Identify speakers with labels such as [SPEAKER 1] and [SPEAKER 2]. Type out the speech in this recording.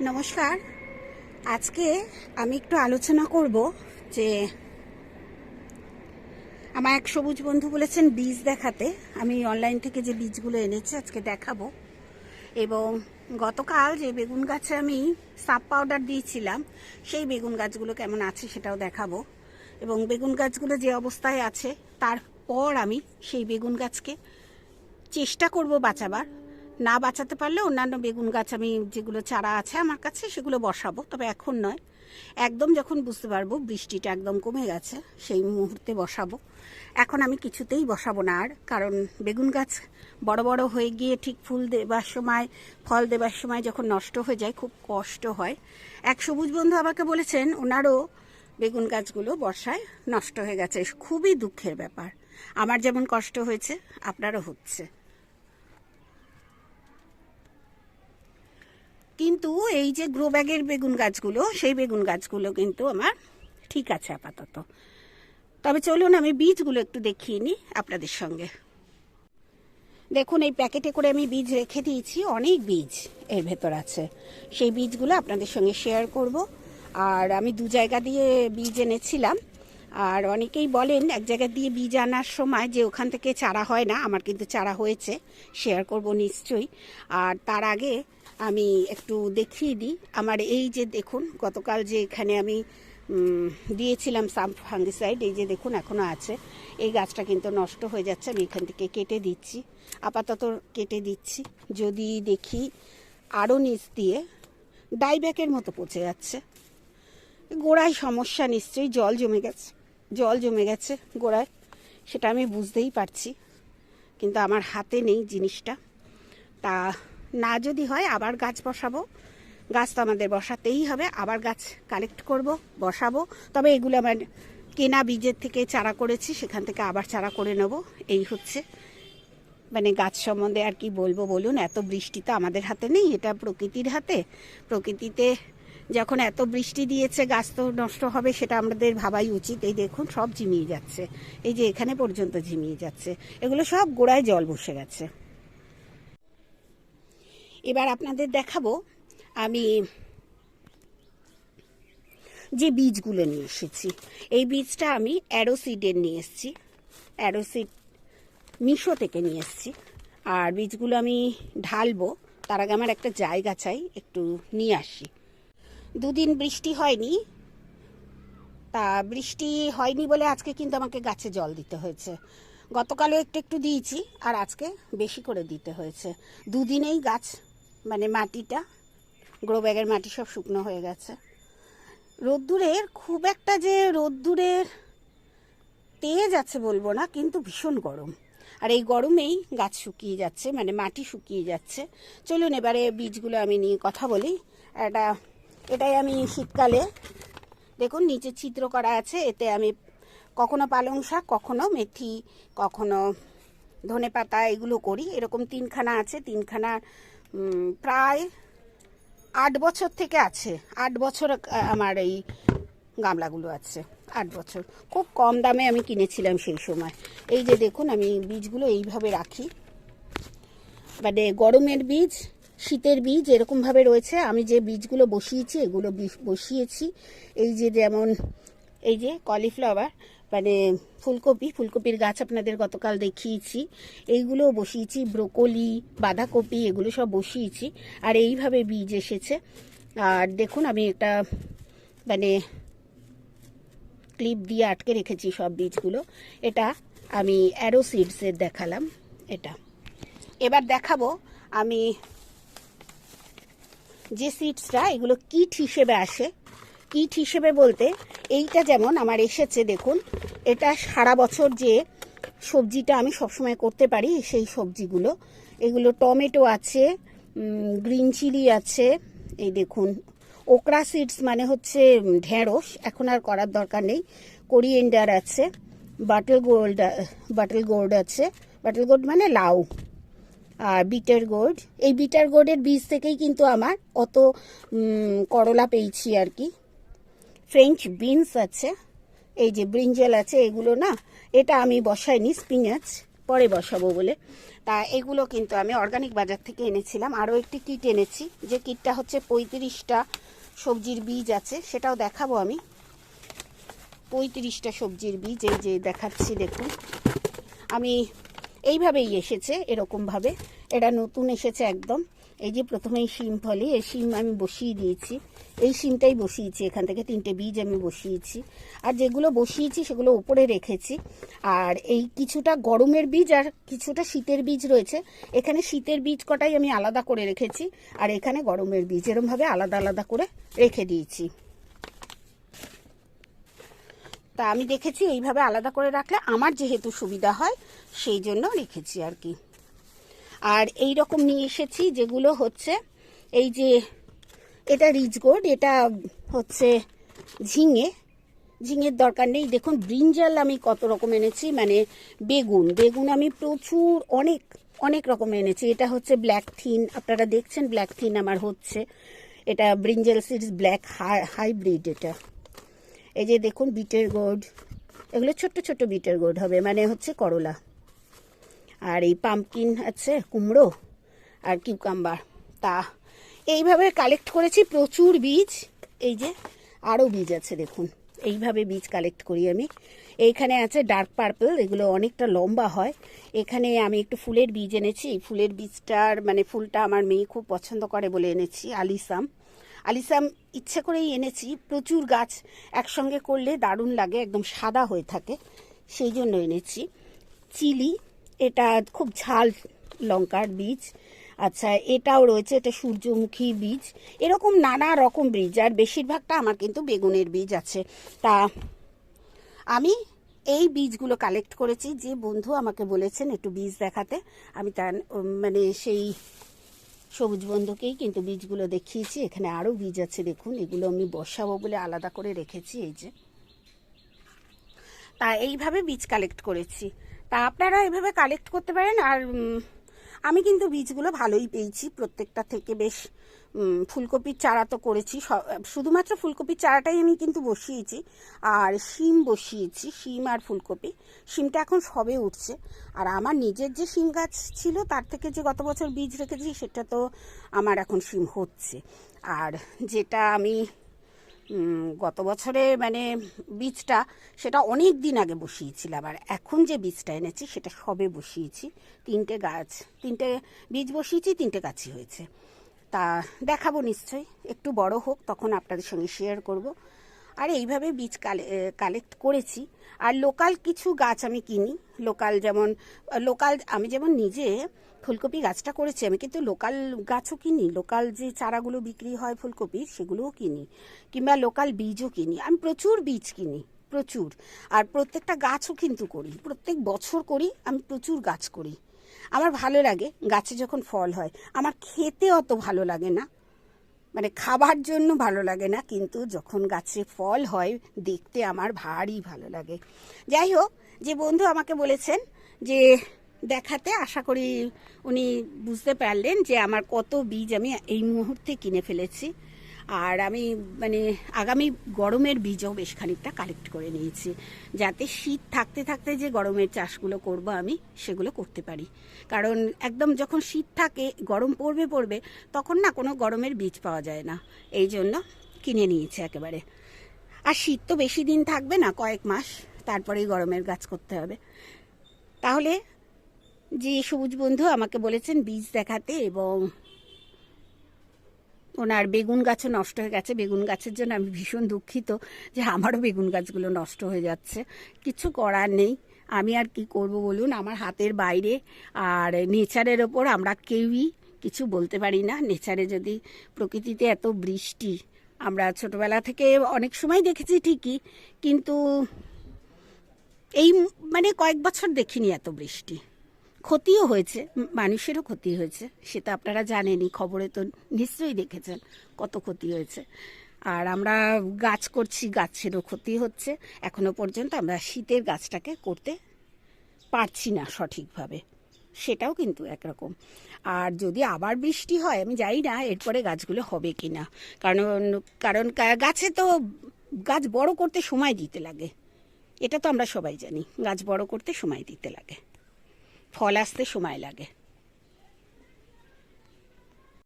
[SPEAKER 1] নমস্কার। আজকে আমি একটু আলোচনা করব যে আমার এক সবুজ বন্ধু বলেছেন বীজ দেখাতে। আমি অনলাইন থেকে যে বীজগুলো এনেছি আজকে দেখাবো। এবং গতকাল যে বেগুন গাছে আমি সাপ পাউডার দিয়েছিলাম, সেই বেগুন গাছগুলো কেমন আছে সেটাও দেখাবো। এবং বেগুন গাছগুলো যে অবস্থায় আছে, তারপর আমি সেই বেগুন গাছকে চেষ্টা করব বাঁচাবার। না বাঁচাতে পারলে অন্যান্য বেগুন গাছ আমি যেগুলো চারা আছে আমার কাছে সেগুলো বসাবো, তবে এখন নয়। একদম যখন বুঝতে পারব বৃষ্টিটা একদম কমে গেছে, সেই মুহূর্তে বসাবো। এখন আমি কিছুতেই বসাবো না আর, কারণ বেগুন গাছ বড় বড় হয়ে গিয়ে ঠিক ফুল দেবার সময়, ফল দেবার সময় যখন নষ্ট হয়ে যায়, খুব কষ্ট হয়। এক সবুজ বন্ধু আমাকে বলেছেন, ওনারও বেগুন গাছগুলো বর্ষায় নষ্ট হয়ে গেছে। খুবই দুঃখের ব্যাপার। আমার যেমন কষ্ট হয়েছে, আপনারও হচ্ছে। কিন্তু এই যে গ্রো ব্যাগের বেগুন গাছগুলো, সেই বেগুন গাছগুলো কিন্তু আমার ঠিক আছে আপাতত। তবে চলুন আমি বীজগুলো একটু দেখিয়ে নিই আপনাদের সঙ্গে। দেখুন, এই প্যাকেটে করে আমি বীজ রেখে দিয়েছি, অনেক বীজ এর ভেতর আছে। সেই বীজগুলো আপনাদের সঙ্গে শেয়ার করব। আর আমি দু জায়গা দিয়ে বীজ এনেছিলাম। আর অনেকেই বলেন, এক জায়গা দিয়ে বীজ আনার সময় যে ওখান থেকে চারা হয় না, আমার কিন্তু চারা হয়েছে, শেয়ার করব নিশ্চয়ই। আর তার আগে আমি একটু দেখিয়ে দিই। আমার এই যে দেখুন, গতকাল যে এখানে আমি দিয়েছিলাম সাম ফাঙ্গিসাইড এই যে দেখুন এখনও আছে। এই গাছটা কিন্তু নষ্ট হয়ে যাচ্ছে, আমি এখান থেকে কেটে দিচ্ছি। আপাতত কেটে দিচ্ছি। যদি দেখি আরও নিচ দিয়ে, ডাইব্যাকের মতো পচে যাচ্ছে। গোড়ায় সমস্যা নিশ্চয়ই, জল জমে গেছে। জল জমে গেছে গোড়ায়, সেটা আমি বুঝতেই পারছি। কিন্তু আমার হাতে নেই জিনিসটা। তা না যদি হয় আবার গাছ বসাবো। গাছ তো আমাদের বসাতেই হবে, আবার গাছ কালেক্ট করব, বসাবো। তবে এগুলো আমার কেনা বীজের থেকে চারা করেছি, সেখান থেকে আবার চারা করে নেব। এই হচ্ছে। মানে গাছ সম্বন্ধে আর কি বলব বলুন, এত বৃষ্টি তো আমাদের হাতে নেই, এটা প্রকৃতির হাতে। প্রকৃতিতে যখন এত বৃষ্টি দিয়েছে, গাছ তো নষ্ট হবে, সেটা আমাদের ভাবাই উচিত। এই দেখুন, সব ঝিমিয়ে যাচ্ছে। এই যে এখানে পর্যন্ত ঝিমিয়ে যাচ্ছে। এগুলো সব গোড়ায় জল বসে গেছে। এবার আপনাদের দেখাবো আমি যে বীজগুলো নিয়ে এসেছি। এই বীজটা আমি অ্যারোসিডের নিয়ে এসেছি। অ্যারোসিড মিশো থেকে নিয়ে এসেছি। আর বীজগুলো আমি ঢালবো। তার আগে আমার একটা জায়গা চাই, একটু নিয়ে আসি। দুদিন বৃষ্টি হয়নি। তা বৃষ্টি হয়নি বলে আজকে কিন্তু আমাকে গাছে জল দিতে হয়েছে। গতকালও একটু একটু দিয়েছি, আর আজকে বেশি করে দিতে হয়েছে। দুদিনেই গাছ মানে মাটিটা গ্রো ব্যাগের মাটি সব শুকনো হয়ে গেছে। রোদ্দুরের খুব একটা যে রোদ্দুরের তেজ আছে বলব না, কিন্তু ভীষণ গরম। আর এই গরমেই গাছ শুকিয়ে যাচ্ছে মানে মাটি শুকিয়ে যাচ্ছে। চলুন এবারে বীজগুলো আমি নিয়ে কথা বলি। এটা এটাই আমি শীতকালে, দেখুন নিচে ছিদ্র করা আছে, এতে আমি কখনো পালং শাক, কখনো মেথি, কখনো ধনে পাতা এগুলো করি। এরকম তিনখানা আছে, তিনখানা প্রায় আট বছর থেকে আছে। আট বছর আমার এই গামলাগুলো আছে। আট বছর। খুব কম দামে আমি কিনেছিলাম সেই সময়। এই যে দেখুন, আমি বীজগুলো এইভাবে রাখি। মানে গরমের বীজ, শীতের বীজ এরকমভাবে রয়েছে। আমি যে বীজগুলো বসিয়েছি, এগুলো বসিয়েছি। এই যে যেমন, এই যে কলিফ্লাওয়ার মানে ফুলকপি, ফুলকপির গাছ আপনাদের গতকাল দেখিয়েছি। এইগুলো বসিয়েছি, ব্রোকলি, বাঁধাকপি, এগুলো সব বসিয়েছি। আর এইভাবে বীজ এসেছে। আর দেখুন, আমি একটা মানে ক্লিপ দিয়ে আটকে রেখেছি সব বীজগুলো। এটা আমি অ্যারো সিডসের দেখালাম, এটা। এবার দেখাবো আমি যে সিডসটা, এগুলো কিট হিসেবে আসে কিট হিসেবে বলতে, এইটা যেমন আমার এসেছে, দেখুন, এটা সারা বছর যে সবজিটা আমি সবসময় করতে পারি, সেই সবজিগুলো। এগুলো টমেটো আছে গ্রিন চিলি আছে, এই দেখুন, ওকরা সিডস মানে হচ্ছে ঢেঁড়স, এখন আর করার দরকার নেই, কোরিয়েন্ডার আছে, বাটল গোল্ড বাটল গোল্ড আছে, বাটল গোল্ড মানে লাউ, আর বিটার গোর্ড এই বিটার গোর্ডের বীজ থেকেই কিন্তু আমার অত করলা পেয়েছি আর কি। ফ্রেঞ্চ বিনস আছে, এই যে ব্রিঞ্জল আছে, এগুলো না, এটা আমি বসাইনি স্পিনাচ পরে বসাবো বলে। তা এগুলো কিন্তু আমি অর্গানিক বাজার থেকে এনেছিলাম, আরও একটি কিট এনেছি, যে কিটটা হচ্ছে পঁয়ত্রিশটা সবজির বীজ আছে, সেটাও দেখাবো আমি। পঁয়ত্রিশটা সবজির বীজ, এই যে দেখাচ্ছি, দেখুন। আমি এইভাবেই এসেছে, এরকমভাবে। এটা নতুন এসেছে একদম। এই যে প্রথমেই শিম ফলে, এই শিম আমি বসিয়ে দিয়েছি। এই শিমটাই বসিয়েছি, এখান থেকে তিনটে বীজ আমি বসিয়েছি। আর যেগুলো বসিয়েছি, সেগুলো উপরে রেখেছি। আর এই কিছুটা গরমের বীজ আর কিছুটা শীতের বীজ রয়েছে, এখানে শীতের বীজ কটাই আমি আলাদা করে রেখেছি, আর এখানে গরমের বীজ। এরমভাবে আলাদা আলাদা করে রেখে দিয়েছি। তা আমি দেখেছি, এইভাবে আলাদা করে রাখলে আমার যেহেতু সুবিধা হয়, সেই জন্য রেখেছি আর কি। আর এই রকম নিয়ে এসেছি, যেগুলো হচ্ছে এই যে এটা রিচগোড এটা হচ্ছে ঝিঙে। ঝিঙের দরকার নেই। দেখুন, ব্রিঞ্জাল আমি কত রকম এনেছি মানে বেগুন। বেগুন আমি প্রচুর অনেক অনেক রকম এনেছি। এটা হচ্ছে ব্ল্যাক থিন। আপনারা দেখছেন ব্ল্যাক থিন আমার হচ্ছে। এটা ব্রিঞ্জাল সিডস ব্ল্যাক হাইব্রিড এটা। এই যে দেখুন, বিটের গোড। এগুলো ছোট্ট ছোট্ট বিটের গোড হবে মানে হচ্ছে করলা। আর এই পাম্পকিন আছে, কুমড়ো আর কিউকাম্বার তা এইভাবে কালেক্ট করেছি প্রচুর বীজ, এই যে আরও বীজ আছে দেখুন, এইভাবে বীজ কালেক্ট করি আমি। এইখানে আছে ডার্ক পার্পল এগুলো অনেকটা লম্বা হয়। এখানে আমি একটু ফুলের বীজ এনেছি ফুলের বীজটার মানে ফুলটা আমার মেয়ে খুব পছন্দ করে বলে এনেছি, আলিসাম। আলিসাম ইচ্ছে করেই এনেছি, প্রচুর গাছ একসঙ্গে করলে দারুণ লাগে, একদম সাদা হয়ে থাকে, সেই জন্য এনেছি। চিলি এটা খুব ঝাল লঙ্কার বীজ। আচ্ছা এটাও রয়েছে, এটা সূর্যমুখী বীজ। এরকম নানা রকম বীজ, আর বেশিরভাগটা আমার কিন্তু বেগুনের বীজ আছে। তা আমি এই বীজগুলো কালেক্ট করেছি, যে বন্ধু আমাকে বলেছেন একটু বীজ দেখাতে, আমি তার মানে সেই সবুজ বন্ধুকেই কিন্তু বীজগুলো দেখিয়েছি, এখানে আরও বীজ আছে, দেখুন, এগুলো আমি বসাবো বলে আলাদা করে রেখেছি, এই যে। তা এইভাবে বীজ কালেক্ট করেছি। তা আপনারা এভাবে কালেক্ট করতে পারেন আর আমি কিন্তু বীজগুলো ভালোই পেয়েছি প্রত্যেকটা থেকে বেশ ফুলকপির চারা তো করেছি শুধুমাত্র ফুলকপির চারাটাই আমি কিন্তু বসিয়েছি, আর শিম বসিয়েছি, শিম আর ফুলকপি। শিমটা এখন সবে উঠছে, আর আমার নিজের যে শিম গাছ ছিল তার থেকে যে গত বছর বীজ রেখেছি সেটা তো আমার এখন শিম হচ্ছে। আর যেটা আমি গত বছরে মানে বীজটা সেটা অনেক দিন আগে বসিয়েছিলাম আর এখন যে বীজটা এনেছি সেটা সবে বসিয়েছি। তিনটে গাছ, তিনটে বীজ বসিয়েছি, তিনটে গাছই হয়েছে। তা দেখাবো নিশ্চয়ই। একটু বড় হোক, তখন আপনাদের সঙ্গে শেয়ার করব। আর এইভাবে বীজ কালেক্ট করেছি। আর লোকাল কিছু গাছ আমি কিনি। লোকাল যেমন, লোকাল, আমি যেমন নিজে ফুলকপি গাছটা করেছি, আমি কিন্তু লোকাল গাছও কিনি। লোকাল যে চারাগুলো বিক্রি হয় ফুলকপি, সেগুলোও কিনি। কিংবা লোকাল বীজও কিনি। আমি প্রচুর বীজ কিনি, প্রচুর। আর প্রত্যেকটা গাছও কিন্তু করি। প্রত্যেক বছর করি, আমি প্রচুর গাছ করি। আমার ভালো লাগে গাছে যখন ফল হয়। আমার খেতে অত ভালো লাগে না। মানে খাবার জন্য ভালো লাগে না, কিন্তু যখন গাছে ফল হয়, দেখতে আমার ভারী ভালো লাগে। যাই হোক, যে বন্ধু আমাকে বলেছেন যে দেখাতে, আশা করি উনি বুঝতে পারলেন যে আমার কত বীজ আমি এই মুহূর্তে কিনে ফেলেছি। আর আমি মানে আগামী গরমের বীজও বেশ খানিকটা কালেক্ট করে নিয়েছি। যাতে শীত থাকতে থাকতে যে গরমের চাষগুলো করব আমি, সেগুলো করতে পারি। কারণ একদম যখন শীত থাকে, গরম পড়বে পড়বে, তখন না কোনো গরমের বীজ পাওয়া যায় না। এই জন্য কিনে নিয়েছি একেবারে। আর শীত তো বেশি দিন থাকবে না, কয়েক মাস, তারপরেই গরমের গাছ করতে হবে। তাহলে যে সবুজ বন্ধু আমাকে বলেছেন, বীজ দেখাতে এবং ওনার বেগুন গাছও নষ্ট হয়ে গেছে। বেগুন গাছের জন্য আমি ভীষণ দুঃখিত যে আমারও বেগুন গাছগুলো নষ্ট হয়ে যাচ্ছে। কিছু করার নেই। আমি আর কি করব বলুন? আমার হাতের বাইরে আর নেচারের ওপর আমরা কেউই কিছু বলতে পারি না। নেচারে যদি প্রকৃতিতে এত বৃষ্টি, আমরা ছোটবেলা থেকে অনেক সময় দেখেছি ঠিকই, কিন্তু এই মানে কয়েক বছর দেখিনি এত বৃষ্টি। ক্ষতিও হয়েছে মানুষেরও ক্ষতি হয়েছে, সেটা আপনারা জানেনই, খবরে তো নিশ্চয়ই দেখেছেন কত ক্ষতি হয়েছে। আর আমরা গাছ করছি, গাছেরও ক্ষতি হচ্ছে, এখনও পর্যন্ত আমরা শীতের গাছটাকে করতে পারছি না সঠিকভাবে, সেটাও কিন্তু একরকম। আর যদি আবার বৃষ্টি হয়, আমি জানি না এরপরে গাছগুলো হবে কি না কারণ কারণ গাছে তো গাছ বড় করতে সময় দিতে লাগে, এটা তো আমরা সবাই জানি, গাছ বড় করতে সময় দিতে লাগে। ফল আসতে সময় লাগে